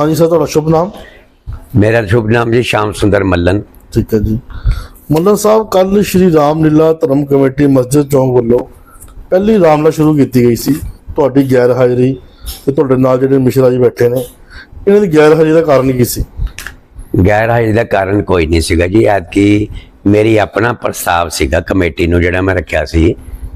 ਹਾਂਜੀ ਸਰ ਤੁਹਾਡਾ ਸ਼ੁਭ ਨਾਮ? ਮੇਰਾ ਸ਼ੁਭ ਨਾਮ ਜੀ ਸ਼ਾਮ ਸੁੰਦਰ ਮੱਲਨ। ਠੀਕ ਹੈ ਜੀ। ਮੱਲਨ ਸਾਹਿਬ ਕੱਲ ਸ਼੍ਰੀ ਰਾਮ ਲੀਲਾ ਧਰਮ ਕਮੇਟੀ ਮਸਜਿਦ ਚੌਂਕ ਵੱਲੋਂ ਪਹਿਲੀ ਰਾਮਲਾ ਸ਼ੁਰੂ ਕੀਤੀ ਗਈ ਸੀ। ਤੁਹਾਡੀ ਗੈਰ ਹਾਜ਼ਰੀ ਤੇ ਤੁਹਾਡੇ ਨਾਲ ਜਿਹੜੇ ਮਿਸ਼ਰਾ ਜੀ ਬੈਠੇ ਨੇ ਇਹਨਾਂ ਦੀ ਗੈਰ ਹਾਜ਼ਰੀ ਦਾ ਕਾਰਨ ਕੀ ਸੀ? ਗੈਰ ਹਾਜ਼ਰੀ ਦਾ ਕਾਰਨ ਕੋਈ ਨਹੀਂ ਸੀਗਾ ਜੀ ਐਤਕੀ ਮੇਰੀ ਆਪਣਾ ਪ੍ਰਸਤਾਵ ਸੀਗਾ ਕਮੇਟੀ ਨੂੰ ਜਿਹੜਾ ਮੈਂ ਰੱਖਿਆ ਸੀ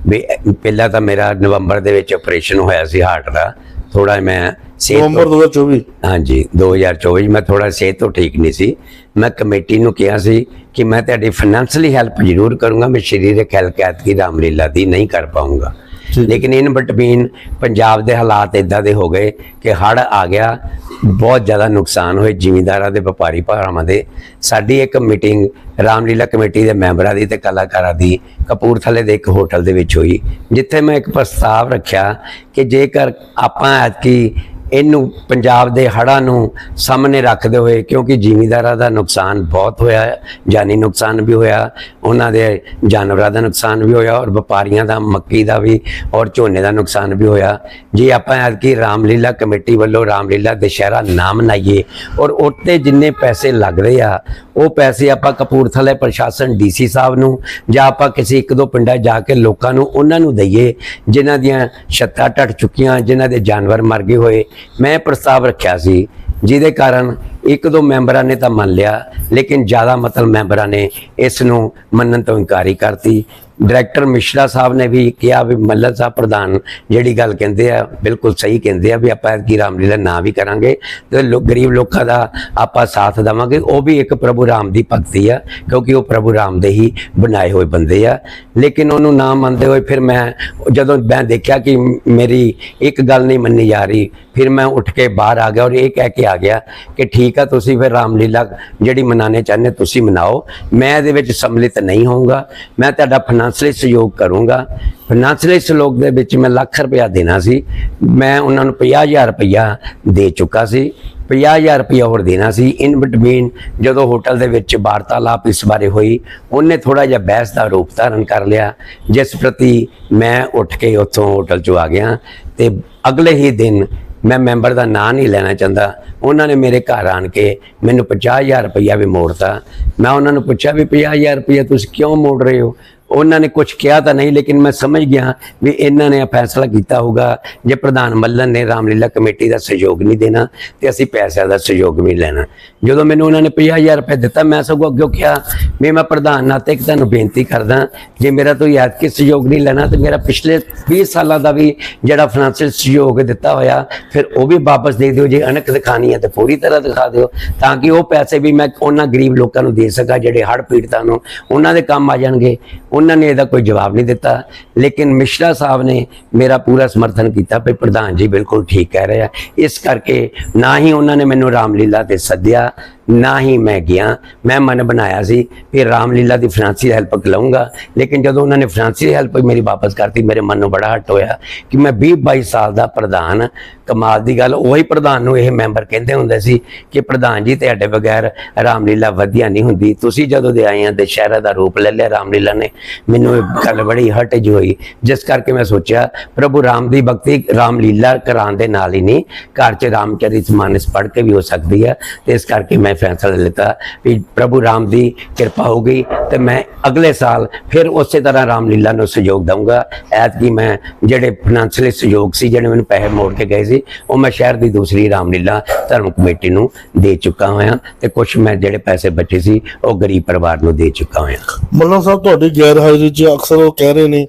ਵੀ ਪਹਿਲਾਂ ਤਾਂ ਮੇਰਾ ਨਵੰਬਰ ਦੇ ਵਿੱਚ ਆਪਰੇਸ਼ਨ ਹੋਇਆ ਸੀ ਹਾਰਟ ਦਾ। ਥੋੜਾ ਮੈਂ ਨਵੰਬਰ 2024 ਹਾਂਜੀ 2024 ਮੈਂ ਥੋੜਾ ਸਿਹਤ ਤੋਂ ਠੀਕ ਨਹੀਂ ਸੀ। ਮੈਂ ਕਮੇਟੀ ਨੂੰ ਕਿਹਾ ਸੀ ਕਿ ਮੈਂ ਤੁਹਾਡੀ ਫਾਈਨੈਂਸ਼ਲੀ ਹੈਲਪ ਜ਼ਰੂਰ ਕਰੂੰਗਾ ਮੈਂ ਸਰੀਰਕ ਹੈਲਪ ਐਤਕੀ ਰਾਮਲੀਲਾ ਦੀ ਨਹੀਂ ਕਰ ਪਾਉਂਗਾ। ਲੇਕਿਨ ਇਨ ਬਿਟਵੀਨ ਪੰਜਾਬ ਦੇ ਹਾਲਾਤ ਇਦਾਂ ਦੇ ਹੋ ਗਏ ਕਿ ਹੜ ਆ ਗਿਆ ਬਹੁਤ ਜ਼ਿਆਦਾ ਨੁਕਸਾਨ ਹੋਏ ਜ਼ਿਮੀਂਦਾਰਾਂ ਦੇ ਵਪਾਰੀ ਭਰਾਵਾਂ ਦੇ। ਸਾਡੀ ਇੱਕ ਮੀਟਿੰਗ ਰਾਮਲੀਲਾ ਕਮੇਟੀ ਦੇ ਮੈਂਬਰਾਂ ਦੀ ਤੇ ਕਲਾਕਾਰਾਂ ਦੀ ਕਪੂਰਥਲੇ ਦੇ ਇੱਕ ਹੋਟਲ ਦੇ ਵਿੱਚ ਹੋਈ ਜਿੱਥੇ ਮੈਂ ਇੱਕ ਪ੍ਰਸਤਾਵ ਰੱਖਿਆ ਕਿ ਜੇਕਰ ਆਪਾਂ ਐਤਕੀ ਇਹਨੂੰ ਪੰਜਾਬ ਦੇ ਹੜ੍ਹਾਂ ਨੂੰ ਸਾਹਮਣੇ ਰੱਖਦੇ ਹੋਏ, ਕਿਉਂਕਿ ਜ਼ਿਮੀਂਦਾਰਾਂ ਦਾ ਨੁਕਸਾਨ ਬਹੁਤ ਹੋਇਆ ਜਾਨੀ ਨੁਕਸਾਨ ਵੀ ਹੋਇਆ, ਉਹਨਾਂ ਦੇ ਜਾਨਵਰਾਂ ਦਾ ਨੁਕਸਾਨ ਵੀ ਹੋਇਆ ਔਰ ਵਪਾਰੀਆਂ ਦਾ, ਮੱਕੀ ਦਾ ਵੀ ਔਰ ਝੋਨੇ ਦਾ ਨੁਕਸਾਨ ਵੀ ਹੋਇਆ। ਜੇ ਆਪਾਂ ਐਤਕੀ ਰਾਮਲੀਲਾ ਕਮੇਟੀ ਵੱਲੋਂ ਰਾਮਲੀਲਾ ਦੁਸ਼ਹਿਰਾ ਨਾ ਮਨਾਈਏ ਔਰ ਉੱਤੇ ਜਿੰਨੇ ਪੈਸੇ ਲੱਗਦੇ ਆ ਉਹ ਪੈਸੇ ਆਪਾਂ ਕਪੂਰਥਲੇ ਪ੍ਰਸ਼ਾਸਨ ਡੀਸੀ ਸਾਹਿਬ ਨੂੰ ਜਾਂ ਆਪਾਂ ਕਿਸੇ ਇੱਕ ਦੋ ਪਿੰਡਾਂ ਜਾ ਕੇ ਲੋਕਾਂ ਨੂੰ ਉਹਨਾਂ ਨੂੰ ਦਈਏ, ਜਿਨ੍ਹਾਂ ਦੀਆਂ ਛੱਤਾਂ ਟੱਟ ਚੁੱਕੀਆਂ, ਜਿਨ੍ਹਾਂ ਦੇ ਜਾਨਵਰ ਮਰ ਗਏ ਹੋਏ। ਮੈਂ ਪ੍ਰਸਤਾਵ ਰੱਖਿਆ ਸੀ, ਜਿਹਦੇ ਕਾਰਨ ਇੱਕ ਦੋ ਮੈਂਬਰਾਂ ਨੇ ਤਾਂ ਮੰਨ ਲਿਆ, ਲੇਕਿਨ ਜ਼ਿਆਦਾ ਮਤਲਬ ਮੈਂਬਰਾਂ ਨੇ ਇਸ ਨੂੰ ਮੰਨਣ ਤੋਂ ਇਨਕਾਰੀ ਕਰਤੀ। ਡਾਇਰੈਕਟਰ ਮਿਸ਼ਰਾ ਸਾਹਿਬ ਨੇ ਵੀ ਕਿਹਾ ਵੀ ਮੱਲਨ ਸਾਹਿਬ ਪ੍ਰਧਾਨ ਜਿਹੜੀ ਗੱਲ ਕਹਿੰਦੇ ਆ, ਬਿਲਕੁਲ ਸਹੀ ਕਹਿੰਦੇ ਆ ਵੀ ਆਪਾਂ ਕੀ ਰਾਮਲੀਲਾ ਨਾ ਵੀ ਕਰਾਂਗੇ ਤੇ ਲੋਕ ਗਰੀਬ ਲੋਕਾਂ ਦਾ ਆਪਾਂ ਸਾਥ ਦੇਵਾਂਗੇ। ਉਹ ਵੀ ਇੱਕ ਪ੍ਰਭੂ ਰਾਮ ਦੀ ਭਗਤੀ ਆ, ਕਿਉਂਕਿ ਉਹ ਪ੍ਰਭੂ ਰਾਮ ਦੇ ਹੀ ਬਣਾਏ ਹੋਏ ਬੰਦੇ ਆ। ਲੇਕਿਨ ਉਹਨੂੰ ਨਾ ਮੰਨਦੇ ਹੋਏ ਫਿਰ ਮੈਂ ਜਦੋਂ ਮੈਂ ਦੇਖਿਆ ਕਿ ਮੇਰੀ ਇੱਕ ਗੱਲ ਨਹੀਂ ਮੰਨੀ ਜਾ ਰਹੀ, ਫਿਰ ਮੈਂ ਉੱਠ ਕੇ ਬਾਹਰ ਆ ਗਿਆ ਔਰ ਇਹ ਕਹਿ ਕੇ ਆ ਗਿਆ ਕਿ ਠੀਕ ਆ, ਤੁਸੀਂ ਫਿਰ ਰਾਮਲੀਲਾ ਜਿਹੜੀ ਮਨਾਣੇ ਚਾਹੁੰਦੇ ਤੁਸੀਂ ਮਨਾਓ। ਮੈਂ ਇਹਦੇ ਵਿੱਚ ਸੰਮਿਲਿਤ ਨਹੀਂ ਹੋਊਗਾ। ਮੈਂ ਤੁਹਾਡਾ ਫਾਈਨੈਂਸ਼ਲੀ ਸਹਿਯੋਗ ਕਰੂੰਗਾ। ਫਾਈਨੈਂਸ਼ਲੀ ਸਹਿਯੋਗ ਦੇ ਵਿੱਚ ਮੈਂ ਲੱਖ ਰੁਪਇਆ ਦੇਣਾ ਸੀ। ਮੈਂ ਉਹਨਾਂ ਨੂੰ 50000 ਰੁਪਇਆ ਦੇ ਚੁੱਕਾ ਸੀ। 50000 ਰੁਪਇਆ ਹੋਰ ਦੇਣਾ ਸੀ। ਇਨ ਬਿਟਵੀਨ ਜਦੋਂ ਹੋਟਲ ਦੇ ਵਿੱਚ ਵਾਰਤਾਲਾਪ ਇਸ ਬਾਰੇ ਹੋਈ, ਉਹਨੇ ਥੋੜਾ ਜਿਹਾ ਬਹਿਸ ਦਾ ਰੂਪ ਧਾਰਨ ਕਰ ਲਿਆ, ਜਿਸ ਪ੍ਰਤੀ ਮੈਂ ਉੱਠ ਕੇ ਉੱਥੋਂ ਹੋਟਲ ਚੋਂ ਆ ਗਿਆ ਤੇ ਅਗਲੇ ਹੀ ਦਿਨ ਮੈਂ ਮੈਂਬਰ ਦਾ ਨਾਂ ਨਹੀਂ ਲੈਣਾ ਚਾਹੁੰਦਾ। ਉਹਨਾਂ ਨੇ ਮੇਰੇ ਘਰ ਆਣ ਕੇ ਮੈਨੂੰ 50000 ਰੁਪਇਆ ਵੀ ਮੋੜਤਾ। ਮੈਂ ਉਹਨਾਂ ਨੂੰ ਪੁੱਛਿਆ ਵੀ 50000 ਰੁਪਇਆ ਤੁਸੀਂ ਕਿਉਂ ਮੋੜ ਰਹੇ ਹੋ? ਉਹਨਾਂ ਨੇ ਕੁਝ ਕਿਹਾ ਤਾਂ ਨਹੀਂ, ਲੇਕਿਨ ਮੈਂ ਸਮਝ ਗਿਆ ਵੀ ਇਹਨਾਂ ਨੇ ਇਹ ਫੈਸਲਾ ਕੀਤਾ ਹੋਊਗਾ ਜੇ ਪ੍ਰਧਾਨ ਮੱਲਨ ਨੇ ਰਾਮਲੀਲਾ ਕਮੇਟੀ ਦਾ ਸਹਿਯੋਗ ਨਹੀਂ ਦੇਣਾ ਤੇ ਅਸੀਂ ਪੈਸਿਆਂ ਦਾ ਸਹਿਯੋਗ ਵੀ ਲੈਣਾ। ਜਦੋਂ ਮੈਨੂੰ ਉਹਨਾਂ ਨੇ 50000 ਰੁਪਏ ਦਿੱਤਾ, ਮੈਂ ਸਗੋਂ ਅੱਗੇ ਕਿਹਾ ਵੀ ਮੈਂ ਪ੍ਰਧਾਨ ਨਾਤੇ ਇੱਕ ਤੁਹਾਨੂੰ ਬੇਨਤੀ ਕਰਦਾ, ਜੇ ਮੇਰਾ ਤੋਂ ਯਾਦ ਕਿ ਸਹਿਯੋਗ ਨਹੀਂ ਲੈਣਾ ਤੇ ਮੇਰਾ ਪਿਛਲੇ 20 ਸਾਲਾਂ ਦਾ ਵੀ ਜਿਹੜਾ ਫਾਈਨੈਂਸ਼ੀਅਲ ਸਹਿਯੋਗ ਦਿੱਤਾ ਹੋਇਆ, ਫਿਰ ਉਹ ਵੀ ਵਾਪਸ ਦੇ ਦਿਓ, ਜੇ ਅਣਖ ਦਿਖਾਣੀ ਹੈ ਤੇ ਪੂਰੀ ਤਰ੍ਹਾਂ ਦਿਖਾ ਦਿਓ, ਤਾਂ ਕਿ ਉਹ ਪੈਸੇ ਵੀ ਮੈਂ ਉਹਨਾਂ ਗਰੀਬ ਲੋਕਾਂ ਨੂੰ ਦੇ ਸਕਾਂ ਜਿਹੜੇ ਹੜ੍ਹ ਪੀੜਤਾਂ ਨੂੰ, ਉਹਨਾਂ ਦੇ ਕੰਮ ਆ ਜਾਣਗੇ। ਉਹਨਾਂ ਨੇ ਇਹਦਾ ਕੋਈ ਜਵਾਬ ਨਹੀਂ ਦਿੱਤਾ। ਲੇਕਿਨ ਮਿਸ਼ਰਾ ਸਾਹਿਬ ਨੇ ਮੇਰਾ ਪੂਰਾ ਸਮਰਥਨ ਕੀਤਾ ਵੀ ਪ੍ਰਧਾਨ ਜੀ ਬਿਲਕੁਲ ਠੀਕ ਕਹਿ ਰਹੇ ਆ। ਇਸ ਕਰਕੇ ਨਾ ਹੀ ਉਹਨਾਂ ਨੇ ਮੈਨੂੰ ਰਾਮਲੀਲਾ ਤੇ ਸੱਦਿਆ ਨਾ ਹੀ ਮੈਂ ਗਿਆ। ਮੈਂ ਮਨ ਬਣਾਇਆ ਸੀ ਕਿ ਰਾਮਲੀਲਾ ਦੀ ਫਾਈਨੈਂਸ਼ੀਅਲ ਹੈਲਪ ਲਵਾਂਗਾ ਲੇਕਿਨ ਜਦੋਂ ਉਹਨਾਂ ਨੇ ਫਾਈਨੈਂਸ਼ੀਅਲ ਹੈਲਪ ਮੇਰੀ ਵਾਪਸ ਕਰਤੀ, ਮੇਰੇ ਮਨ ਨੂੰ ਬੜਾ ਹਟ ਹੋਇਆ ਕਿ ਮੈਂ 20 22 ਸਾਲ ਦਾ ਪ੍ਰਧਾਨ, ਕਮਾਲ ਦੀ ਗੱਲ, ਉਹੀ ਪ੍ਰਧਾਨ ਨੂੰ ਇਹ ਮੈਂਬਰ ਕਹਿੰਦੇ ਹੁੰਦੇ ਸੀ ਕਿ ਪ੍ਰਧਾਨ ਜੀ, ਤੁਹਾਡੇ ਬਗੈਰ ਰਾਮਲੀਲਾ ਵਧੀਆ ਨਹੀਂ ਹੁੰਦੀ। ਤੁਸੀਂ ਜਦੋਂ ਦੇ ਆਏ ਆ, ਦੁਸ਼ਹਿਰਾ ਦਾ ਰੂਪ ਲੈ ਲਿਆ ਰਾਮਲੀਲਾ ਨੇ। ਮੈਨੂੰ ਇਹ ਗੱਲ ਬੜੀ ਹਟ ਜਿਹੀ ਹੋਈ। ਜਿਸ ਕਰਕੇ ਮੈਂ ਸੋਚਿਆ, ਪ੍ਰਭੂ ਰਾਮ ਦੀ ਭਗਤੀ ਰਾਮਲੀਲਾ ਕਰਾਉਣ ਦੇ ਨਾਲ ਹੀ ਨਹੀਂ, ਘਰ 'ਚ ਰਾਮਚਰਿਤ ਮਾਨਸ ਪੜ੍ਹ ਕੇ ਵੀ ਹੋ ਸਕਦੀ ਹੈ ਤੇ ਇਸ ਕਰਕੇ ਮੈਂ ਫੈਸਲਾ ਲਿੱਤਾ ਵੀ ਪ੍ਰਭੂ ਰਾਮ ਦੀ ਕਿਰਪਾ ਹੋ ਗਈ ਤੇ ਮੈਂ ਅਗਲੇ ਸਾਲ ਫਿਰ ਉਸੇ ਤਰ੍ਹਾਂ ਰਾਮਲੀਲਾ ਨੂੰ ਸਹਿਯੋਗ ਦਊਂਗਾ। ਐਤਕੀ ਮੈਂ ਜਿਹੜੇ ਫਾਈਨੈਂਸ਼ੀਅਲੀ ਸਹਿਯੋਗ ਸੀ, ਜਿਹੜੇ ਮੈਨੂੰ ਪੈਸੇ ਮੋੜ ਕੇ ਗਏ ਸੀ, ਉਹ ਮੈਂ ਸ਼ਹਿਰ ਦੀ ਦੂਸਰੀ ਰਾਮਲੀਲਾ ਧਰਮ ਕਮੇਟੀ ਨੂੰ ਦੇ ਚੁੱਕਾ ਹੋਇਆ ਤੇ ਕੁਝ ਮੈਂ ਜਿਹੜੇ ਪੈਸੇ ਬਚੇ ਸੀ, ਉਹ ਗਰੀਬ ਪਰਿਵਾਰ ਨੂੰ ਦੇ ਚੁੱਕਾ ਹੋਇਆ। ਮੱਲਨ ਸਾਹਿਬ, ਤੁਹਾਡੀ ਗੈਰ ਹਾਜ਼ਰੀ 'ਚ ਅਕਸਰ ਉਹ ਕਹਿ ਰਹੇ ਨੇ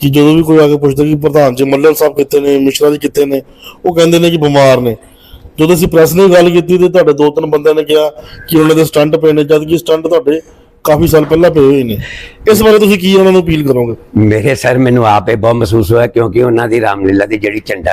ਕਿ ਜਦੋਂ ਵੀ ਕੋਈ ਆ ਕੇ ਪੁੱਛਦਾ ਕਿ ਪ੍ਰਧਾਨ ਜੀ ਮੱਲਨ ਸਾਹਿਬ ਕਿੱਥੇ ਨੇ, ਮਿਸ਼ਰਾ ਜੀ ਕਿੱਥੇ ਨੇ, ਉਹ ਕਹਿੰਦੇ ਨੇ ਕਿ ਬਿਮਾਰ ਨੇ। ਜਦੋਂ ਅਸੀਂ ਪ੍ਰੈਸ ਨਾਲ ਗੱਲ ਕੀਤੀ ਤੇ ਤੁਹਾਡੇ ਦੋ ਤਿੰਨ ਬੰਦਿਆਂ ਨੇ ਕਿਹਾ ਕਿ ਉਹਨਾਂ ਦੇ ਸਟੰਟ ਪਏ ਨੇ, ਜਦ ਕਿ ਸਟੰਟ ਤੁਹਾਡੇ ਕਾਫੀ ਸਾਲ ਪਹਿਲਾਂ ਪਏ ਹੋਏ ਨੇ। ਇਸ ਬਾਰੇ ਤੁਸੀਂ ਕੀ ਉਹਨਾਂ ਨੂੰ ਅਪੀਲ ਕਰੋਗੇ? ਮੇਰੇ ਸਰ, ਮੈਨੂੰ ਆਪੇ ਬਹੁਤ ਮਹਿਸੂਸ ਹੋਇਆ ਕਿਉਂਕਿ ਉਹਨਾਂ ਦੀ ਰਾਮਲੀਲਾ ਦੀ ਜਿਹੜੀ ਝੰਡਾ,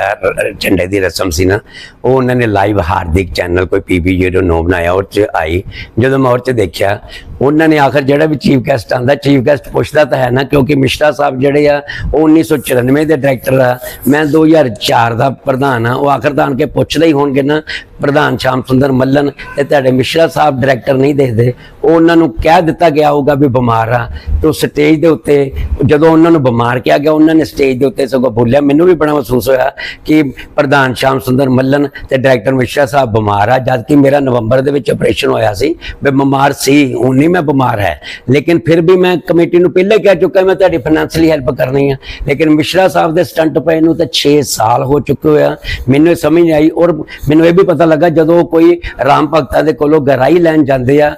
ਝੰਡੇ ਦੀ ਰਸਮ ਸੀ ਨਾ, ਉਹ ਉਹਨਾਂ ਨੇ ਲਾਈਵ ਹਾਰਦਿਕ ਚੈਨਲ ਕੋਈ ਪੀਬੀ 09 ਬਣਾਇਆ, ਉਹ ਚ ਆਈ। ਜਦੋਂ ਮੈਂ ਉਹ ਚ ਦੇਖਿਆ ਉਹਨਾਂ ਨੇ ਆਖਰ ਜਿਹੜਾ ਵੀ ਚੀਫ ਗੈਸਟ ਆਂਦਾ ਚੀਫ ਗੈਸਟ ਪੁੱਛਦਾ ਤਾਂ ਹੈ ਨਾ, ਕਿਉਂਕਿ ਮਿਸ਼ਰਾ ਸਾਹਿਬ ਜਿਹੜੇ ਆ, ਉਹ 1994 ਦੇ ਡਾਇਰੈਕਟਰ ਆ। ਮੈਂ 2004 ਦਾ ਪ੍ਰਧਾਨ ਆ, ਉਹ ਆਖਰ ਤਾਂ ਆਣ ਕੇ ਪੁੱਛਦਾ ਹੀ ਹੋਣਗੇ ਨਾ, ਪ੍ਰਧਾਨ ਸ਼ਾਮ ਸੁੰਦਰ ਮੱਲਨ, ਤੇ ਤੁਹਾਡੇ ਮਿਸ਼ਰਾ ਸਾਹਿਬ ਡਾਇਰੈਕਟਰ ਨਹੀਂ ਦੇਖਦੇ। ਉਹ ਉਹਨਾਂ ਨੂੰ ਕਹਿ ਦਿੱਤਾ ਗਿਆ ਹੋਊਗਾ ਵੀ ਬਿਮਾਰ ਆ। ਤੇ ਉਹ ਸਟੇਜ ਦੇ ਉੱਤੇ, ਜਦੋਂ ਉਹਨਾਂ ਨੂੰ ਬਿਮਾਰ ਕਿਹਾ ਗਿਆ, ਉਹਨਾਂ ਨੇ ਸਟੇਜ ਦੇ ਉੱਤੇ ਸਗੋਂ ਬੋਲਿਆ, ਮੈਨੂੰ ਵੀ ਬੜਾ ਮਹਿਸੂਸ ਹੋਇਆ ਕਿ ਪ੍ਰਧਾਨ ਸ਼ਾਮ ਸੁੰਦਰ ਮੱਲਨ ਤੇ ਡਾਇਰੈਕਟਰ ਮਿਸ਼ਰਾ ਸਾਹਿਬ ਬਿਮਾਰ ਆ ਜਦ ਕਿ ਮੇਰਾ ਨਵੰਬਰ ਦੇ ਵਿੱਚ ਆਪਰੇਸ਼ਨ ਹੋਇਆ ਸੀ ਮੈਂ ਬਿਮਾਰ ਸੀ, ਹੁਣ ਨਹੀਂ ਮੈਂ ਬਿਮਾਰ ਹੈ। ਲੇਕਿਨ ਫਿਰ ਵੀ ਮੈਂ ਕਮੇਟੀ ਨੂੰ ਪਹਿਲੇ ਕਹਿ ਚੁੱਕਾ ਮੈਂ ਤੁਹਾਡੀ ਫਾਈਨੈਂਸ਼ੀਅਲੀ ਹੈਲਪ ਕਰਨੀ ਆ। ਲੇਕਿਨ ਮਿਸ਼ਰਾ ਸਾਹਿਬ ਦੇ ਸਟੰਟ ਪਏ ਨੂੰ ਤਾਂ 6 ਸਾਲ ਹੋ ਚੁੱਕੇ ਹੋਇਆ ਮੈਨੂੰ ਸਮਝ ਆਈ ਔਰ ਮੈਨੂੰ ਇਹ ਵੀ ਪਤਾ ਲੱਗਾ ਜਦੋਂ ਕੋਈ ਰਾਮ ਭਗਤਾਂ ਦੇ ਕੋਲੋਂ ਗਹਿਰਾਈ ਲੈਣ ਜਾਂਦੇ ਆ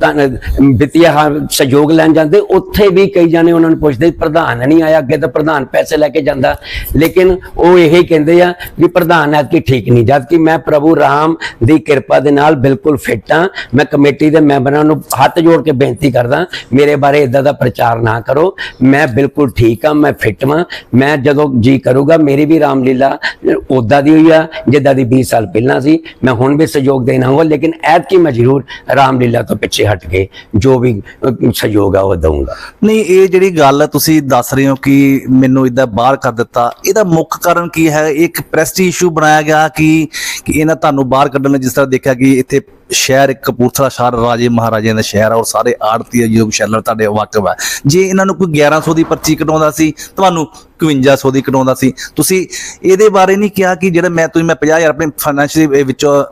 ਤਾਂ ਵਿੱਤੀ ਸਹਿਯੋਗ ਲੈਣ ਜਾਂਦੇ, ਉੱਥੇ ਵੀ ਕਈ ਜਾਣੇ ਉਹਨਾਂ ਨੂੰ ਪੁੱਛਦੇ, ਪ੍ਰਧਾਨ ਨਹੀਂ ਆਇਆ, ਅੱਗੇ ਤਾਂ ਪ੍ਰਧਾਨ ਪੈਸੇ ਲੈ ਕੇ ਜਾਂਦਾ। ਲੇਕਿਨ ਉਹ ਇਹ ਕਹਿੰਦੇ ਆ ਵੀ ਪ੍ਰਧਾਨ ਐਤਕੀ ਠੀਕ ਨਹੀਂ। ਜਦ ਕਿ ਮੈਂ ਪ੍ਰਭੂ ਰਾਮ ਦੀ ਕਿਰਪਾ ਦੇ ਨਾਲ ਬਿਲਕੁਲ ਫਿੱਟ ਹਾਂ, ਮੈਂ ਕਮੇਟੀ ਦੇ ਮੈਂਬਰਾਂ ਨੂੰ ਹੱਥ ਜੋੜ ਕੇ ਬੇਨਤੀ ਕਰਦਾ, ਮੇਰੇ ਬਾਰੇ ਇਦਾਂ ਦਾ ਪ੍ਰਚਾਰ ਨਾ ਕਰੋ। ਮੈਂ ਬਿਲਕੁਲ ਠੀਕ ਹਾਂ, ਮੈਂ ਫਿੱਟ ਵਾਂ। ਮੈਂ ਜਦੋਂ ਜੀ ਕਰੂਗਾ, ਮੇਰੀ ਵੀ ਰਾਮਲੀਲਾ ਉਦਾਂ ਦੀ ਹੋਈ ਆ, ਜਿੱਦਾਂ ਦੀ 20 ਸਾਲ ਪਹਿਲਾਂ ਸੀ। ਮੈਂ ਹੁਣ ਵੀ ਸਹਿਯੋਗ ਦੇਣਾ ਹੋਗਾ ਲੇਕਿਨ ਐਤਕੀ ਮੈਂ ਜ਼ਰੂਰ ਰਾਮਲੀਲਾ ਤੋਂ ਪਿੱਛੇ ਹਟ ਕੇ ਜੋ ਵੀ ਸਹਿਯੋਗ ਆ ਉਹ ਦਊਂਗਾ। ਨਹੀਂ, ਇਹ ਜਿਹੜੀ ਗੱਲ ਤੁਸੀਂ ਦੱਸ ਰਹੇ ਹੋ ਕਿ ਮੈਨੂੰ ਇਦਾਂ ਬਾਹਰ ਕਰ ਦਿੱਤਾ, ਇਹਦਾ ਮੁੱਖ ਕਾਰਨ ਕੀ ਹੈ? ਇੱਕ ਪ੍ਰੈਸਟੀ ਇਸ਼ੂ ਬਣਾਇਆ ਗਿਆ ਕਿ ਕਿ ਇਹਨਾਂ ਤੁਹਾਨੂੰ ਬਾਹਰ ਕੱਢਣ ਲਈ ਜਿਸ ਤਰ੍ਹਾਂ ਦੇਖਿਆ ਕਿ ਇੱਥੇ ਸ਼ਹਿਰ ਕਪੂਰਥਲਾ ਸ਼ਹਿਰ ਰਾਜੇ ਮਹਾਰਾਜਿਆਂ ਦਾ ਸ਼ਹਿਰ ਔਰ ਸਾਰੇ ਆੜਤੀ ਯੋਗ ਸ਼ੈਲਰ ਤੁਹਾਡੇ ਵਾਕਿਫ ਹੈ ਜੇ ਇਹਨਾਂ ਨੂੰ ਕੋਈ 1100 ਦੀ ਪਰਚੀ ਕਟਾਉਂਦਾ ਸੀ, ਤੁਹਾਨੂੰ 5100 ਦੀ ਕਟਾਉਂਦਾ ਸੀ। ਤੁਸੀਂ ਇਹਦੇ ਬਾਰੇ ਨਹੀਂ ਕਿਹਾ ਕਿ ਜਿਹੜਾ ਮੈਂ ਤੁਸੀਂ, ਮੈਂ 50000 ਆਪਣੇ ਫਾਈਨੈਂਸ਼ੀਅਲ ਵਿੱਚੋਂ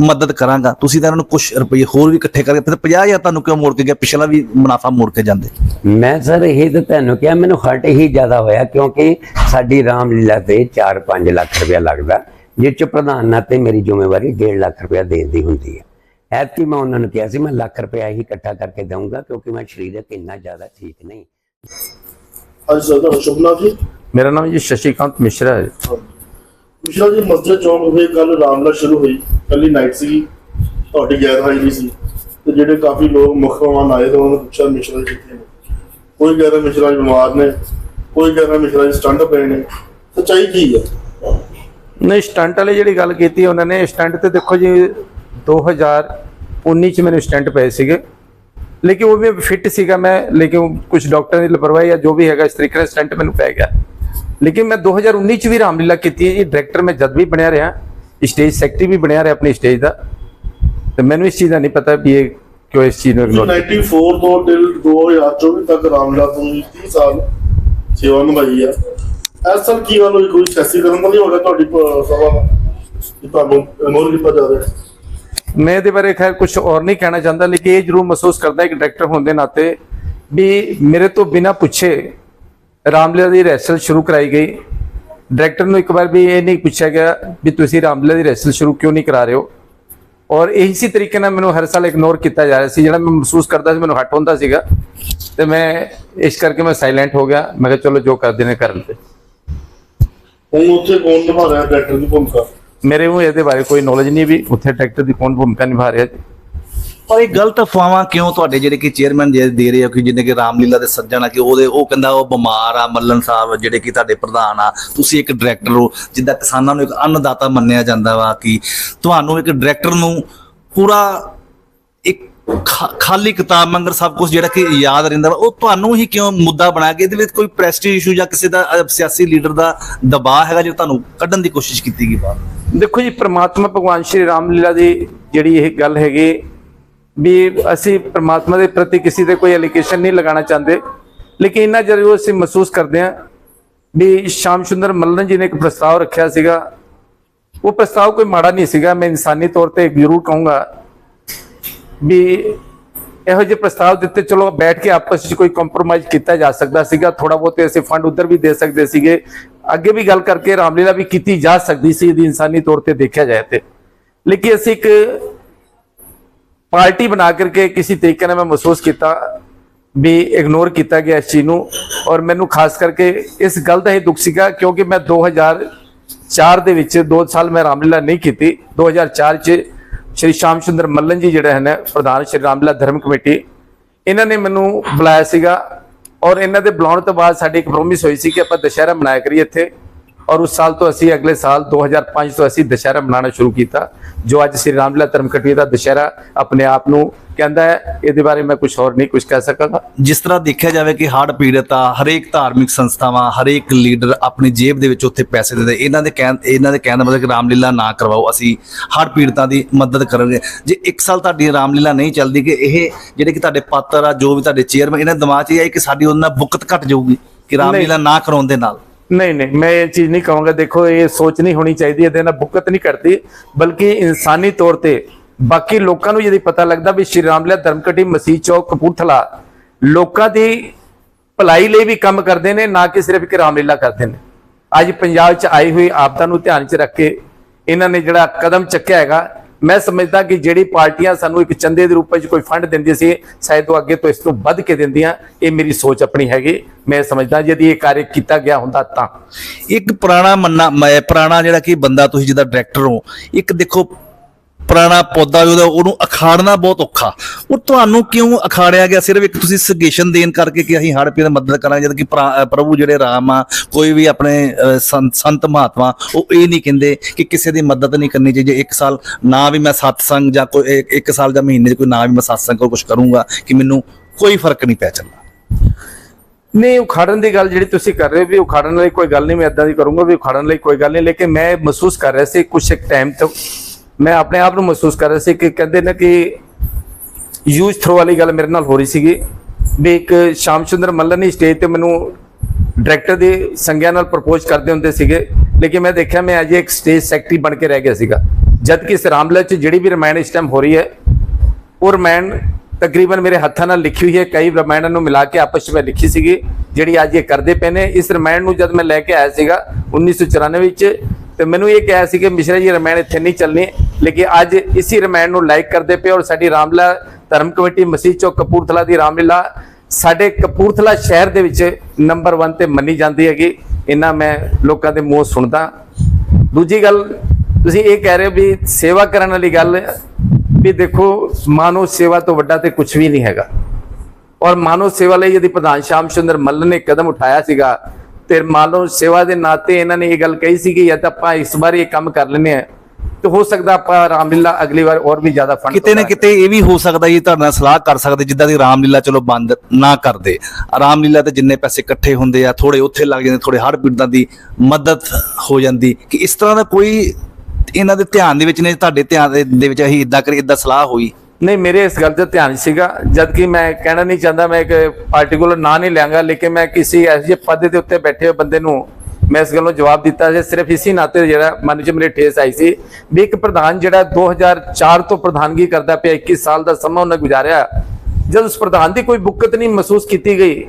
ਮਦਦ ਕਰਾਂਗਾ। ਤੁਸੀਂ ਤਾਂ ਇਹਨਾਂ ਨੂੰ ਕੁਝ ਰੁਪਏ ਹੋਰ ਵੀ ਇਕੱਠੇ ਕਰਕੇ, ਫਿਰ 50000 ਤੁਹਾਨੂੰ ਕਿਉਂ ਮੋੜ ਕੇ ਗਿਆ? ਪਿਛਲਾ ਵੀ ਮੁਨਾਫਾ ਮੋੜ ਕੇ ਜਾਂਦੇ। ਮੈਂ ਸਰ ਇਹ ਤਾਂ ਤੁਹਾਨੂੰ ਕਿਹਾ, ਮੈਨੂੰ ਹਰਟ ਹੀ ਜ਼ਿਆਦਾ ਹੋਇਆ ਕਿਉਂਕਿ ਸਾਡੀ ਰਾਮਲੀਲਾ ਤੇ 4-5 ਲੱਖ ਰੁਪਇਆ ਲੱਗਦਾ। ਜਿਸ ਚ ਪ੍ਰਧਾਨ ਨਾਤੇ ਮੇਰੀ ਜ਼ਿੰਮੇਵਾਰੀ 1.5 ਲੱਖ ਰੁਪਇਆ ਦੇਣ ਦੀ ਹੁੰਦੀ ਹੈ। ਐਤਕੀ ਮੈਂ ਉਹਨਾਂ ਨੂੰ ਕਿਹਾ ਸੀ ਮੈਂ ਲੱਖ ਰੁਪਇਆ ਹੀ ਇਕੱਠਾ ਕਰਕੇ ਦਊਂਗਾ ਕਿਉਂਕਿ ਮੈਂ ਸਰੀਰਕ ਇੰਨਾ ਜ਼ਿਆਦਾ ਠੀਕ ਨਹੀਂ। ਅੱਜ ਸਰ ਦਾ ਸ਼ੁਭਨਾ ਜੀ? ਮੇਰਾ ਨਾਮ ਜੀ ਸ਼ਸ਼ੀਕਾਂਤ ਮਿਸ਼ਰਾ ਹੈ। ਮਿਸ਼ਰਾ ਜੀ ਮਸਜਿਦ ਚੌਂਕ ਵਿਖੇ ਕੱਲ ਰਾਮਲਾ ਸ਼ੁਰੂ ਹੋਈ ਕੱਲੀ ਨਾਈਟ ਸੀ ਤੁਹਾਡੀ ਗੈਰ ਹਾਜ਼ਰੀ ਸੀ ਤੇ ਜਿਹੜੇ ਕਾਫੀ ਲੋਕ ਮੁੱਖ ਮਹਿਮਾਨ ਆਏ ਤੇ ਉਹਨਾਂ ਨੂੰ ਪੁੱਛਿਆ ਮਿਸ਼ਰਾ ਜੀ ਕਿੱਥੇ ਨੇ। ਕੋਈ ਕਹਿ ਰਿਹਾ ਮਿਸ਼ਰਾ ਜੀ ਬਿਮਾਰ ਨੇ ਕੋਈ ਕਹਿ ਰਿਹਾ ਮਿਸ਼ਰਾ ਜੀ ਸਟੰਟ ਪਏ ਨੇ ਸੱਚਾਈ ਕੀ ਹੈ? ਨਹੀਂ, ਸਟੰਟ ਵਾਲੀ ਜਿਹੜੀ ਗੱਲ ਕੀਤੀ, ਉਹਨਾਂ ਨੇ ਸਟੰਟ ਤੇ ਦੇਖੋ ਜੀ 2019 ਚ ਮੈਨੂੰ ਸਟੰਟ ਪਏ ਸੀਗੇ। ਲੇਕਿਨ ਉਹ ਵੀ ਫਿੱਟ ਸੀਗਾ ਮੈਂ, ਲੇਕਿਨ ਕੁਝ ਡਾਕਟਰਾਂ ਦੀ ਲਾਪਰਵਾਹੀ ਜਾਂ ਜੋ ਵੀ ਹੈਗਾ, ਇਸ ਤਰੀਕੇ ਨਾਲ ਸਟੰਟ ਮੈਨੂੰ ਪੈ ਗਿਆ। ਲੇਕਿਨ ਮੈਂ 2019 ਚ ਵੀ ਰਾਮਲੀਲਾ ਕੀਤੀ ਹੈ ਜੀ। ਡਾਇਰੈਕਟਰ ਮੈਂ ਜਦ ਵੀ ਬਣਿਆ ਰਿਹਾ ਸਟੇਜ ਸੈਕਟਰੀ ਵੀ ਬਣਿਆ ਰਿਹਾ ਆਪਣੀ ਸਟੇਜ ਦਾ। ਤੇ ਮੈਨੂੰ ਇਸ ਚੀਜ਼ ਦਾ ਨਹੀਂ ਪਤਾ ਵੀ ਇਹ ਕਿਉਂ ਇਸ ਚੀਜ਼ ਨੂੰ ਇਗਨੋਰ 94 ਤੋਂ ਟਿਲ 2024 ਤੱਕ ਰਾਮਲਾ ਤੋਂ 30 ਸਾਲ ਸੇਵਾ ਨਿਭਾਈ ਹੈ ਇਸ ਸਾਲ ਕੀ ਗੱਲ ਹੋਈ? ਕੋਈ ਸਿਆਸੀ ਕਰਨ ਦਾ ਹੋ ਰਿਹਾ ਤੁਹਾਡੀ ਪ- ਸਭਾ ਦਾ? ਕਿ ਤੁਹਾਨੂੰ ਇਗਨੋਰ ਕੀਤਾ ਜਾ ਰਿਹਾ? ਮੈਂ ਇਹਦੇ ਬਾਰੇ ਖੈਰ ਕੁਝ ਹੋਰ ਨਹੀਂ ਕਹਿਣਾ ਚਾਹੁੰਦਾ, ਲੇਕਿਨ ਇਹ ਜ਼ਰੂਰ ਮਹਿਸੂਸ ਕਰਦਾ ਇੱਕ ਡਾਇਰੈਕਟਰ ਹੋਣ ਦੇ ਨਾਤੇ ਵੀ ਮੇਰੇ ਤੋਂ ਬਿਨਾ ਪੁੱਛੇ ਰਾਮਲੀਲਾ ਦੀ ਰੈਸਲ ਸ਼ੁਰੂ ਕਰਾਈ ਗਈ। ਡਾਇਰੈਕਟਰ ਨੂੰ ਇੱਕ ਵਾਰ ਵੀ ਇਹ ਨਹੀਂ ਪੁੱਛਿਆ ਗਿਆ ਵੀ ਤੁਸੀਂ ਰਾਮਲੀਲਾ ਦੀ ਰੈਸਲ ਸ਼ੁਰੂ ਕਿਉਂ ਨਹੀਂ ਕਰਾ ਰਹੇ ਹੋ? ਔਰ ਇਸੇ ਤਰੀਕੇ ਨਾਲ ਮੈਨੂੰ ਹਰ ਸਾਲ ਇਗਨੋਰ ਕੀਤਾ ਜਾ ਰਿਹਾ ਸੀ, ਜਿਹੜਾ ਮੈਂ ਮਹਿਸੂਸ ਕਰਦਾ ਸੀ, ਮੈਨੂੰ ਹਟ ਹੁੰਦਾ ਸੀਗਾ। ਤੇ ਮੈਂ ਇਸ ਕਰਕੇ ਮੈਂ ਸਾਇਲੈਂਟ ਹੋ ਗਿਆ। ਮੈਂ ਕਿਹਾ ਚਲੋ ਜੋ ਕਰਦੇ ਨੇ ਕਰਨ ਤੇ। ਹੁਣ ਉੱਥੇ ਕੌਣ ਨਿਭਾ ਰਿਹਾ ਡਾਇਰੈਕਟਰ ਦੀ ਭੂਮਿਕਾ? ਮੇਰੇ ਨੂੰ ਇਹਦੇ ਬਾਰੇ ਕੋਈ ਨੌਲੇਜ ਨਹੀਂ ਵੀ ਉੱਥੇ ਡਾਇਰੈਕਟਰ ਦੀ ਕੌਣ ਭੂਮਿਕਾ ਨਿਭਾ ਰਿਹਾ ਜੀ। ਪਰ ਇਹ ਗਲਤ ਅਫਵਾਹਾਂ ਕਿਉਂ ਤੁਹਾਡੇ ਜਿਹੜੇ ਕਿ ਚੇਅਰਮੈਨ ਜੇ ਦੇ ਰਹੇ ਹੋ ਕਿ ਜਿੰਨੇ ਕਿ ਰਾਮਲੀਲਾ ਦੇ ਸੱਜਣ ਆ ਕਿ ਉਹਦੇ ਉਹ ਕਹਿੰਦਾ ਉਹ ਬਿਮਾਰ ਆ ਮੱਲਨ ਸਾਹਿਬ ਜਿਹੜੇ ਕਿ ਤੁਹਾਡੇ ਪ੍ਰਧਾਨ ਆ ਤੁਸੀਂ ਇੱਕ ਡਾਇਰੈਕਟਰ ਹੋ ਜਿੱਦਾਂ ਕਿਸਾਨਾਂ ਨੂੰ ਇੱਕ ਅੰਨਦਾਤਾ ਮੰਨਿਆ ਜਾਂਦਾ ਵਾ ਕਿ ਤੁਹਾਨੂੰ ਇੱਕ ਡਾਇਰੈਕਟਰ ਨੂੰ ਪੂਰਾ ਇੱਕ ਖਾਲੀ ਕਿਤਾਬ ਮੰਗਰ ਸਭ ਕੁਝ ਜਿਹੜਾ ਕਿ ਯਾਦ ਰਹਿੰਦਾ ਵਾ, ਉਹ ਤੁਹਾਨੂੰ ਹੀ ਕਿਉਂ ਮੁੱਦਾ ਬਣਾ ਕੇ ਇਹਦੇ ਵਿੱਚ ਕੋਈ ਪ੍ਰੈਸਟੀਜ ਇਸ਼ੂ ਜਾਂ ਕਿਸੇ ਦਾ ਸਿਆਸੀ ਲੀਡਰ ਦਾ ਦਬਾਅ ਹੈਗਾ ਜਿਹੜਾ ਤੁਹਾਨੂੰ ਕੱਢਣ ਦੀ ਕੋਸ਼ਿਸ਼ ਕੀਤੀ ਗਈ ਬਾਹਰ? ਦੇਖੋ ਜੀ, ਪ੍ਰਮਾਤਮਾ ਭਗਵਾਨ ਸ਼੍ਰੀ ਰਾਮ ਲੀਲਾ ਦੀ ਜਿਹੜੀ ਇਹ ਗੱਲ ਹੈਗੀ, ਵੀ ਅਸੀਂ ਪ੍ਰਮਾਤਮਾ ਦੇ ਪ੍ਰਤੀ ਕਿਸੇ ਤੇ ਕੋਈ ਐਲੀਗੇਸ਼ਨ ਨਹੀਂ ਲਗਾਉਣਾ ਚਾਹੁੰਦੇ, ਲੇਕਿਨ ਇੰਨਾ ਜ਼ਰੂਰ ਅਸੀਂ ਮਹਿਸੂਸ ਕਰਦੇ ਹਾਂ ਵੀ ਸ਼ਾਮ ਸੁੰਦਰ ਮੱਲਨ ਜੀ ਨੇ ਇੱਕ ਪ੍ਰਸਤਾਵ ਰੱਖਿਆ ਸੀਗਾ। ਉਹ ਪ੍ਰਸਤਾਵ ਕੋਈ ਮਾੜਾ ਨਹੀਂ ਸੀਗਾ, ਮੈਂ ਇਨਸਾਨੀ ਤੌਰ ਤੇ ਜ਼ਰੂਰ ਕਹੂੰਗਾ। ਵੀ ਇਹੋ ਜਿਹੇ ਪ੍ਰਸਤਾਵ ਦਿੱਤੇ, ਚਲੋ ਬੈਠ ਕੇ ਆਪਸ ਵਿੱਚ ਕੋਈ ਕੰਪਰੋਮਾਈਜ਼ ਕੀਤਾ ਜਾ ਸਕਦਾ ਸੀਗਾ ਥੋੜਾ ਬਹੁਤ ਅਸੀਂ ਫੰਡ ਉਧਰ ਵੀ ਦੇ ਸਕਦੇ ਸੀਗੇ। ਅੱਗੇ ਵੀ ਗੱਲ ਕਰਕੇ ਰਾਮਲੀਲਾ ਵੀ ਕੀਤੀ ਜਾ ਸਕਦੀ ਸੀ ਇਹਦੀ ਇਨਸਾਨੀ ਤੌਰ ਤੇ ਦੇਖਿਆ ਜਾਏ ਤੇ। ਲੇਕਿਨ ਅਸੀਂ ਇੱਕ ਪਾਰਟੀ ਬਣਾ ਕਰਕੇ ਕਿਸੇ ਤਰੀਕੇ ਨਾਲ ਮੈਂ ਮਹਿਸੂਸ ਕੀਤਾ, ਵੀ ਇਗਨੋਰ ਕੀਤਾ ਗਿਆ ਇਸ ਚੀਜ਼ ਨੂੰ। ਔਰ ਮੈਨੂੰ ਖਾਸ ਕਰਕੇ ਇਸ ਗੱਲ ਦਾ ਹੀ ਦੁੱਖ ਸੀਗਾ, ਕਿਉਂਕਿ ਮੈਂ 2004 ਦੇ ਵਿੱਚ 2 ਸਾਲ ਮੈਂ ਰਾਮਲੀਲਾ ਨਹੀਂ ਕੀਤੀ 2004 ਚ ਸ਼੍ਰੀ ਸ਼ਾਮ ਸੁੰਦਰ ਮੱਲਨ ਜੀ ਜਿਹੜੇ ਹਨ, ਪ੍ਰਧਾਨ ਸ਼੍ਰੀ ਰਾਮਲੀਲਾ ਧਰਮ ਕਮੇਟੀ, ਇਹਨਾਂ ਨੇ ਮੈਨੂੰ ਬੁਲਾਇਆ ਸੀਗਾ ਔਰ ਇਹਨਾਂ ਦੇ ਬੁਲਾਉਣ ਤੋਂ ਬਾਅਦ ਸਾਡੀ ਇੱਕ ਪ੍ਰੋਮਿਸ ਹੋਈ ਸੀ ਕਿ ਆਪਾਂ ਦੁਸ਼ਹਿਰਾ ਮਨਾਇਆ ਕਰੀਏ ਇੱਥੇ ਔਰ ਉਸ ਸਾਲ ਤੋਂ ਅਸੀਂ ਅਗਲੇ ਸਾਲ 2005 ਤੋਂ ਅਸੀਂ ਦੁਸ਼ਹਿਰਾ ਮਨਾਉਣਾ ਸ਼ੁਰੂ ਕੀਤਾ, ਜੋ ਅੱਜ ਸ੍ਰੀ ਰਾਮਲੀਲਾ ਧਰਮ ਕਮੇਟੀ ਦਾ ਦੁਸ਼ਹਿਰਾ ਆਪਣੇ ਆਪ ਨੂੰ ਕਹਿੰਦਾ ਹੈ ਇਹਦੇ ਬਾਰੇ ਮੈਂ ਕੁਝ ਹੋਰ ਨਹੀਂ ਕੁਝ ਕਹਿ ਸਕਾਂਗਾ। ਜਿਸ ਤਰ੍ਹਾਂ ਦੇਖਿਆ ਜਾਵੇ ਕਿ ਹੜ੍ਹ ਪੀੜਤ ਆ ਹਰੇਕ ਧਾਰਮਿਕ ਸੰਸਥਾਵਾਂ ਹਰੇਕ ਲੀਡਰ ਆਪਣੀ ਜੇਬ ਦੇ ਵਿੱਚ ਉੱਥੇ ਪੈਸੇ ਦਿੰਦੇ ਇਹਨਾਂ ਦੇ ਕਹਿਣ ਇਹਨਾਂ ਦੇ ਕਹਿਣ ਦਾ ਮਤਲਬ ਕਿ ਰਾਮਲੀਲਾ ਨਾ ਕਰਵਾਓ ਅਸੀਂ ਹੜ੍ਹ ਪੀੜਤਾਂ ਦੀ ਮਦਦ ਕਰਾਂਗੇ। ਜੇ ਇੱਕ ਸਾਲ ਤੁਹਾਡੀ ਰਾਮਲੀਲਾ ਨਹੀਂ ਚੱਲਦੀ ਕਿ ਇਹ ਜਿਹੜੇ ਕਿ ਤੁਹਾਡੇ ਪਾਤਰ ਆ ਜੋ ਵੀ ਤੁਹਾਡੇ ਚੇਅਰਮੈਨ ਇਹਨਾਂ ਦੇ ਦਿਮਾਗ 'ਚ ਇਹ ਹੈ ਕਿ ਸਾਡੀ ਉਹਨਾਂ ਬੁਕਤ ਘਟ ਜਾਊਗੀ ਕਿ ਰਾਮਲੀਲਾ ਨਾ ਕਰਾਉਣ ਦੇ ਨਾਲ। ਨਹੀਂ ਨਹੀਂ ਮੈਂ ਇਹ ਚੀਜ਼ ਨਹੀਂ ਕਹਾਂਗਾ ਦੇਖੋ ਇਹ ਸੋਚ ਨਹੀਂ ਹੋਣੀ ਚਾਹੀਦੀ ਇਹਦੇ ਨਾਲ ਬੁੱਕਤ ਨਹੀਂ ਕਰਦੀ ਬਲਕਿ ਇਨਸਾਨੀ ਤੌਰ ਤੇ ਬਾਕੀ ਲੋਕਾਂ ਨੂੰ ਜਦੋਂ ਪਤਾ ਲੱਗਦਾ ਵੀ ਸ਼੍ਰੀ ਰਾਮਲੀਲਾ ਧਰਮਕਟੀ, ਮਸੀਹ ਚੌਕ, ਕਪੂਰਥਲਾ, ਲੋਕਾਂ ਦੀ ਭਲਾਈ ਲਈ ਵੀ ਕੰਮ ਕਰਦੇ ਨੇ, ਨਾ ਕਿ ਸਿਰਫ ਇੱਕ ਰਾਮਲੀਲਾ ਕਰਦੇ ਨੇ। ਅੱਜ ਪੰਜਾਬ 'ਚ ਆਈ ਹੋਈ ਆਪਦਾ ਨੂੰ ਧਿਆਨ 'ਚ ਰੱਖ ਕੇ ਇਹਨਾਂ ਨੇ ਜਿਹੜਾ ਕਦਮ ਚੱਕਿਆ ਹੈਗਾ, ਮੈਂ ਸਮਝਦਾ ਕਿ ਜਿਹੜੀ ਪਾਰਟੀਆਂ ਸਾਨੂੰ ਇੱਕ ਚੰਦੇ ਦੇ ਰੂਪ ਵਿੱਚ ਕੋਈ ਫੰਡ ਦਿੰਦੀ ਸੀ, ਸ਼ਾਇਦ ਉਹ ਅੱਗੇ ਤੋਂ ਇਸ ਤੋਂ ਵੱਧ ਕੇ ਦਿੰਦੀਆਂ, ਇਹ ਮੇਰੀ ਸੋਚ ਆਪਣੀ ਹੈਗੀ। ਮੈਂ ਸਮਝਦਾ ਜਦ ਇਹ ਕਾਰਜ ਕੀਤਾ ਗਿਆ ਹੁੰਦਾ ਤਾਂ। ਇੱਕ ਪੁਰਾਣਾ ਮੰਨਾ, ਮੈਂ ਪੁਰਾਣਾ ਜਿਹੜਾ ਕਿ ਬੰਦਾ ਤੁਸੀਂ ਜਿਹਦਾ ਡਾਇਰੈਕਟਰ ਹੋ, ਇੱਕ ਦੇਖੋ ਪੁਰਾਣਾ ਪੌਦਾ ਵੀ ਉਹਦਾ ਉਹਨੂੰ ਅਖਾੜਨਾ ਬਹੁਤ ਔਖਾ। ਉਹ ਤੁਹਾਨੂੰ ਕਿਉਂ ਅਖਾੜਿਆ ਗਿਆ? ਸਿਰਫ ਇੱਕ ਤੁਸੀਂ ਸੁਜੈਸ਼ਨ ਦੇਣ ਕਰਕੇ ਕਿ ਅਸੀਂ ਹੜ੍ਹ ਦੀ ਮਦਦ ਕਰਾਂਗੇ, ਜਦ ਕਿ ਪ੍ਰਭੂ ਜਿਹੜੇ ਰਾਮ ਆ, ਕੋਈ ਵੀ ਆਪਣੇ ਸੰਤ ਮਹਾਤਮਾ, ਉਹ ਇਹ ਨਹੀਂ ਕਹਿੰਦੇ ਕਿ ਕਿਸੇ ਦੀ ਮਦਦ ਨਹੀਂ ਕਰਨੀ ਚਾਹੀਦੀ। ਇੱਕ ਸਾਲ ਨਾ ਵੀ ਮੈਂ ਸਤਸੰਗ ਜਾਂ ਕੋਈ, ਇੱਕ- ਇੱਕ ਸਾਲ ਜਾਂ ਮਹੀਨੇ 'ਚ ਕੋਈ ਨਾ ਵੀ ਮੈਂ ਸਤਸੰਗ ਕੋਈ ਕੁਝ ਕਰੂੰਗਾ ਕਿ ਮੈਨੂੰ ਕੋਈ ਫ਼ਰਕ ਨਹੀਂ ਪੈ ਚੱਲਣਾ ਨਹੀਂ, ਉਖਾੜਨ ਦੀ ਗੱਲ ਜਿਹੜੀ ਤੁਸੀਂ ਕਰ ਰਹੇ ਹੋ ਵੀ ਉਖਾੜਨ ਲਈ ਕੋਈ ਗੱਲ ਨਹੀਂ, ਮੈਂ ਇਦਾਂ ਦੀ ਕਰੂੰਗਾ ਵੀ ਉਖਾੜਨ ਲਈ ਕੋਈ ਗੱਲ ਨਹੀਂ, ਲੇਕਿਨ ਮੈਂ ਮਹਿਸੂਸ ਕਰ ਰਿਹਾ ਸੀ ਕੁਝ ਇੱਕ ਟਾਈਮ ਤੋਂ ਮੈਂ ਆਪਣੇ ਆਪ ਨੂੰ ਮਹਿਸੂਸ ਕਰ ਰਿਹਾ ਸੀ ਕਿ ਕਹਿੰਦੇ ਨੇ ਕਿ ਯੂਜ਼ ਥਰੋ ਵਾਲੀ ਗੱਲ ਮੇਰੇ ਨਾਲ ਹੋ ਰਹੀ ਸੀਗੀ, ਵੀ ਇੱਕ ਸ਼ਾਮ ਸੁੰਦਰ ਮੱਲਨ ਹੀ ਸਟੇਜ ਤੇ ਮੈਨੂੰ ਡਾਇਰੈਕਟਰ ਦੀ ਸੰਗਿਆ ਨਾਲ ਪ੍ਰਪੋਜ਼ ਕਰਦੇ ਹੁੰਦੇ ਸੀਗੇ, ਲੇਕਿਨ ਮੈਂ ਦੇਖਿਆ ਮੈਂ ਅਜੇ ਇੱਕ ਸਟੇਜ ਸੈਕਟਰੀ ਬਣ ਕੇ ਰਹਿ ਗਿਆ ਸੀਗਾ। ਜਦ ਕਿ ਇਸ ਰਾਮਲਾ ਚ ਜਿਹੜੀ ਵੀ ਰਮਾਇਣ ਇਸ ਟਾਈਮ ਹੋ ਰਹੀ ਹੈ, ਉਹ ਰਮਾਇਣ ਤਕਰੀਬਨ ਮੇਰੇ ਹੱਥਾਂ ਨਾਲ ਲਿਖੀ ਹੋਈ ਹੈ। ਕਈ ਰਮਾਇਣਾਂ ਨੂੰ ਮਿਲਾ ਕੇ ਆਪਸ ਵਿੱਚ ਮੈਂ ਲਿਖੀ ਸੀਗੀ, ਜਿਹੜੀ ਅੱਜ ਇਹ ਕਰਦੇ ਪਏ ਨੇ। ਇਸ ਰਮਾਇਣ ਨੂੰ ਜਦ ਮੈਂ ਲੈ ਕੇ ਆਇਆ ਸੀਗਾ 1994 ਵਿੱਚ ਤੇ ਮੈਨੂੰ ਇਹ ਕਿਹਾ ਸੀ ਕਿ ਮਿਸ਼ਰਾ ਜੀ, ਰਮਾਇਣ ਇੱਥੇ ਨਹੀਂ ਚੱਲਣੀ। ਲੇਕਿਨ ਅੱਜ ਇਸੇ ਰਮਾਇਣ ਨੂੰ ਲਾਈਕ ਕਰਦੇ ਪਏ ਔਰ ਸਾਡੀ ਰਾਮਲਾ ਧਰਮ ਕਮੇਟੀ ਮਸੀਹ ਚੌਕ ਕਪੂਰਥਲਾ ਦੀ ਰਾਮਲੀਲਾ ਸਾਡੇ ਕਪੂਰਥਲਾ ਸ਼ਹਿਰ ਦੇ ਵਿੱਚ ਨੰਬਰ 1 ਤੇ ਮੰਨੀ ਜਾਂਦੀ ਹੈਗੀ। ਇਹਨਾਂ ਮੈਂ ਲੋਕਾਂ ਦੇ ਮੂੰਹ ਸੁਣਦਾ। ਦੂਜੀ ਗੱਲ, ਤੁਸੀਂ ਇਹ ਕਹਿ ਰਹੇ ਹੋ ਵੀ ਸੇਵਾ ਕਰਨ ਵਾਲੀ ਗੱਲ, ਵੀ ਦੇਖੋ ਮਾਨਵ ਸੇਵਾ ਤੋਂ ਵੱਡਾ ਤੇ ਕੁਝ ਵੀ ਨਹੀਂ ਹੈਗਾ। ਔਰ ਮਾਨਵ ਸੇਵਾ ਲਈ ਯਦੀ ਪ੍ਰਧਾਨ ਸ਼ਾਮ ਸੁੰਦਰ ਮੱਲ ਨੇ ਕਦਮ ਉਠਾਇਆ ਸੀਗਾ। ਤੇ ਮਾਨਵ ਸੇਵਾ ਦੇ ਨਾਤੇ ਇਹਨਾਂ ਨੇ ਇਹ ਗੱਲ ਕਹੀ ਸੀ ਕਿ ਜਦ ਆਪਾਂ ਇਸ ਵਾਰ ਇਹ ਕੰਮ ਕਰ ਲੈਨੇ ਆ ਤੇ ਹੋ ਸਕਦਾ ਆਪਾਂ ਰਾਮਲੀਲਾ ਅਗਲੀ ਵਾਰ ਹੋਰ ਵੀ ਜ਼ਿਆਦਾ ਫੰਡ ਕਿਤੇ ਨਾ ਕਿਤੇ ਇਹ ਵੀ ਹੋ ਸਕਦਾ ਜੀ ਤੁਹਾਡੇ ਨਾਲ ਸਲਾਹ ਕਰ ਸਕਦੇ ਜਿੱਦਾਂ ਦੀ ਰਾਮਲੀਲਾ ਚਲੋ ਬੰਦ ਨਾ ਕਰਦੇ। ਰਾਮਲੀਲਾ ਤੇ ਜਿੰਨੇ ਪੈਸੇ ਇਕੱਠੇ ਹੁੰਦੇ ਆ ਥੋੜੇ ਉੱਥੇ ਲੱਗ ਜਾਂਦੇ ਥੋੜੇ ਹਰ ਪੀੜਤਾਂ ਦੀ ਮਦਦ ਹੋ ਜਾਂਦੀ। ਕਿ ਇਸ ਤਰ੍ਹਾਂ ਦਾ ਕੋਈ ਇਹਨਾਂ ਦੇ ਧਿਆਨ ਦੇ ਵਿੱਚ ਨੇ ਤੁਹਾਡੇ ਧਿਆਨ ਦੇ ਵਿੱਚ ਅਸੀਂ ਇਦਾਂ ਕਰੀ ਇਦਾਂ ਸਲਾਹ ਹੋਈ? ਨਹੀਂ, ਮੇਰੇ ਇਸ ਗੱਲ ਤੇ ਧਿਆਨ ਸੀਗਾ। ਜਦ ਕਿ ਮੈਂ ਕਹਿਣਾ ਨਹੀਂ ਚਾਹੁੰਦਾ, ਮੈਂ ਇੱਕ ਪਾਰਟਿਕੂਲਰ ਨਾਂ ਨਹੀਂ ਲਿਆਂਗਾ ਲੇਕਿਨ ਮੈਂ ਕਿਸੇ ਐਸੇ ਪਦ ਦੇ ਉੱਤੇ ਬੈਠੇ ਹੋਏ ਬੰਦੇ ਨੂੰ ਮੈਂ ਇਸ ਗੱਲ ਨੂੰ ਜਵਾਬ ਦਿੱਤਾ ਸੀ ਸਿਰਫ ਇਸੇ ਨਾਤੇ ਜਿਹੜਾ ਮਨ 'ਚ ਮੇਰੇ ਠੇਸ ਆਈ ਸੀ ਵੀ ਇੱਕ ਪ੍ਰਧਾਨ ਜਿਹੜਾ 2004 ਤੋਂ ਪ੍ਰਧਾਨਗੀ ਕਰਦਾ ਪਿਆ 21 ਸਾਲ ਦਾ ਸਮਾਂ ਉਹਨੇ ਗੁਜ਼ਾਰਿਆ, ਜਦ ਉਸ ਪ੍ਰਧਾਨ ਦੀ ਕੋਈ ਬੁੱਕਤ ਨਹੀਂ ਮਹਿਸੂਸ ਕੀਤੀ ਗਈ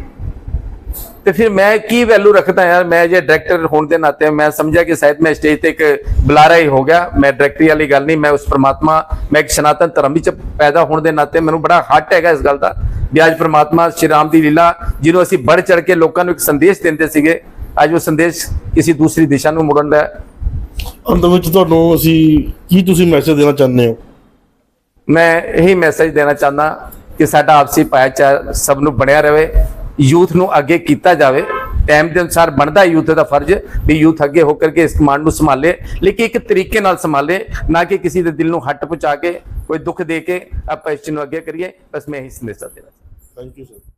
ਤੇ ਫਿਰ ਮੈਂ ਕੀ ਵੈਲਿਊ ਰੱਖਦਾ ਯਾਰ? ਮੈਂ ਜੇ ਡਾਇਰੈਕਟਰ ਹੋਣ ਦੇ ਨਾਤੇ ਮੈਂ ਸਮਝਿਆ ਕਿ ਸ਼ਾਇਦ ਮੈਂ ਸਟੇਜ ਤੇ ਇੱਕ ਬੁਲਾਰਾ ਹੀ ਹੋ ਗਿਆ। ਮੈਂ ਡਾਇਰੈਕਟਰੀ ਵਾਲੀ ਗੱਲ ਨਹੀਂ ਮੈਂ ਉਸ ਪ੍ਰਮਾਤਮਾ ਮੈਂ ਇੱਕ ਸਨਾਤਨ ਧਰਮ ਵਿੱਚ ਪੈਦਾ ਹੋਣ ਦੇ ਨਾਤੇ ਮੈਨੂੰ ਬੜਾ ਹੱਟ ਹੈਗਾ ਇਸ ਗੱਲ ਦਾ ਵੀ ਅੱਜ ਪ੍ਰਮਾਤਮਾ ਸ਼੍ਰੀ ਰਾਮ ਦੀ ਲੀਲਾ ਜਿਹਨੂੰ ਅਸੀਂ ਵੱਧ ਚੜ ਕੇ ਲੋਕਾਂ ਨੂੰ ਇੱਕ ਸੰਦੇਸ਼ ਦਿੰਦੇ ਸੀਗੇ ਅੱਜ ਉਹ ਸੰਦੇਸ਼ ਕਿਸੇ ਦੂਸਰੀ ਦਿਸ਼ਾ ਨੂੰ ਮੁੜਨ ਦਾ। ਅੰਤ ਵਿੱਚ ਤੁਹਾਨੂੰ ਅਸੀਂ ਕੀ ਤੁਸੀਂ ਮੈਸੇਜ ਦੇਣਾ ਚਾਹੁੰਦੇ ਹੋ? ਮੈਂ ਇਹੀ ਮੈਸੇਜ ਦੇਣਾ ਚਾਹੁੰਦਾ ਕਿ ਸਾਡਾ ਆਪਸੀ ਭਾਈਚਾਰਾ ਸਭ ਨੂੰ ਬਣਿਆ ਰਵੇ ਯੂਥ ਨੂੰ ਅੱਗੇ ਕੀਤਾ ਜਾਵੇ। ਟਾਈਮ ਦੇ ਅਨੁਸਾਰ ਬਣਦਾ ਯੂਥ ਦਾ ਫਰਜ਼ ਵੀ ਯੂਥ ਅੱਗੇ ਹੋ ਕਰਕੇ ਇਸ ਕਮਾਂਡ ਨੂੰ ਸੰਭਾਲੇ, ਲੇਕਿਨ ਇੱਕ ਤਰੀਕੇ ਨਾਲ ਸੰਭਾਲੇ, ਨਾ ਕਿ ਕਿਸੇ ਦੇ ਦਿਲ ਨੂੰ ਹੱਟ ਪਹੁੰਚਾ ਕੇ, ਕੋਈ ਦੁੱਖ ਦੇ ਕੇ ਆਪਾਂ ਇਸ ਚੀਜ਼ ਨੂੰ ਅੱਗੇ ਕਰੀਏ। ਬਸ ਮੈਂ ਇਹੀ ਸੰਦੇਸ਼ ਦੇਣਾ ਚਾਹੁੰਦਾ ਥੈਂਕ ਯੂ ਸਰ